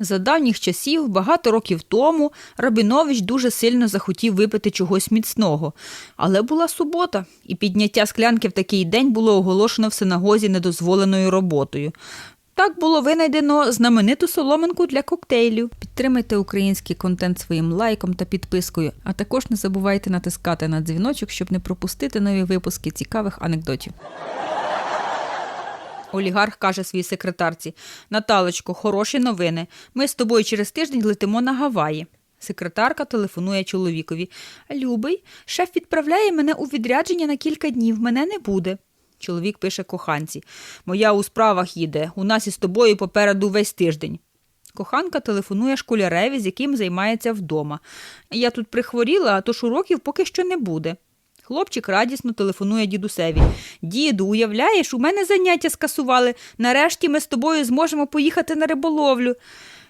За давніх часів, багато років тому, Рабінович дуже сильно захотів випити чогось міцного. Але була субота, і підняття склянки в такий день було оголошено в синагозі недозволеною роботою. Так було винайдено знамениту соломинку для коктейлів. Підтримайте український контент своїм лайком та підпискою, а також не забувайте натискати на дзвіночок, щоб не пропустити нові випуски цікавих анекдотів. Олігарх каже своїй секретарці: Наталочко, хороші новини. Ми з тобою через тиждень летимо на Гаваї. Секретарка телефонує чоловікові. Любий, шеф відправляє мене у відрядження на кілька днів. Мене не буде. Чоловік пише коханці. Моя у справах їде. У нас із тобою попереду весь тиждень. Коханка телефонує школяреві, з яким займається вдома. Я тут прихворіла, а тож уроків поки що не буде. Хлопчик радісно телефонує дідусеві. Діду, уявляєш, у мене заняття скасували. Нарешті ми з тобою зможемо поїхати на риболовлю.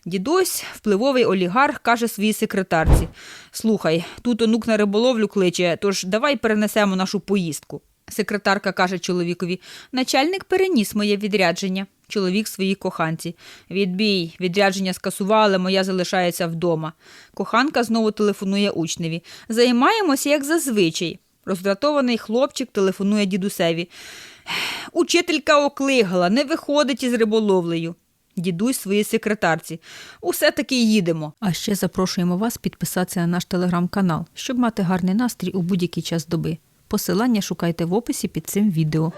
Дідусь, впливовий олігарх, каже своїй секретарці: Слухай, тут онук на риболовлю кличе, тож давай перенесемо нашу поїздку. Секретарка каже чоловікові: начальник переніс моє відрядження. Чоловік своїй коханці. Відбій, відрядження скасували, моя залишається вдома. Коханка знову телефонує учневі. Займаємося, як зазвичай. Роздратований хлопчик телефонує дідусеві. Учителька оклигала, не виходить із риболовлею. Дідусь своїй секретарці. Усе таки їдемо. А ще запрошуємо вас підписатися на наш телеграм-канал, щоб мати гарний настрій у будь-який час доби. Посилання шукайте в описі під цим відео.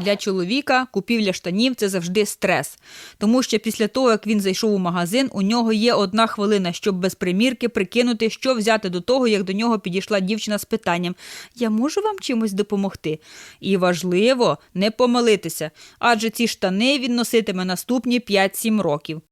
Для чоловіка купівля штанів це завжди стрес, тому що після того, як він зайшов у магазин, у нього є одна хвилина, щоб без примірки прикинути, що взяти до того, як до нього підійшла дівчина з питанням: Я можу вам чимось допомогти? І важливо не помилитися, адже ці штани він носитиме наступні 5-7 років.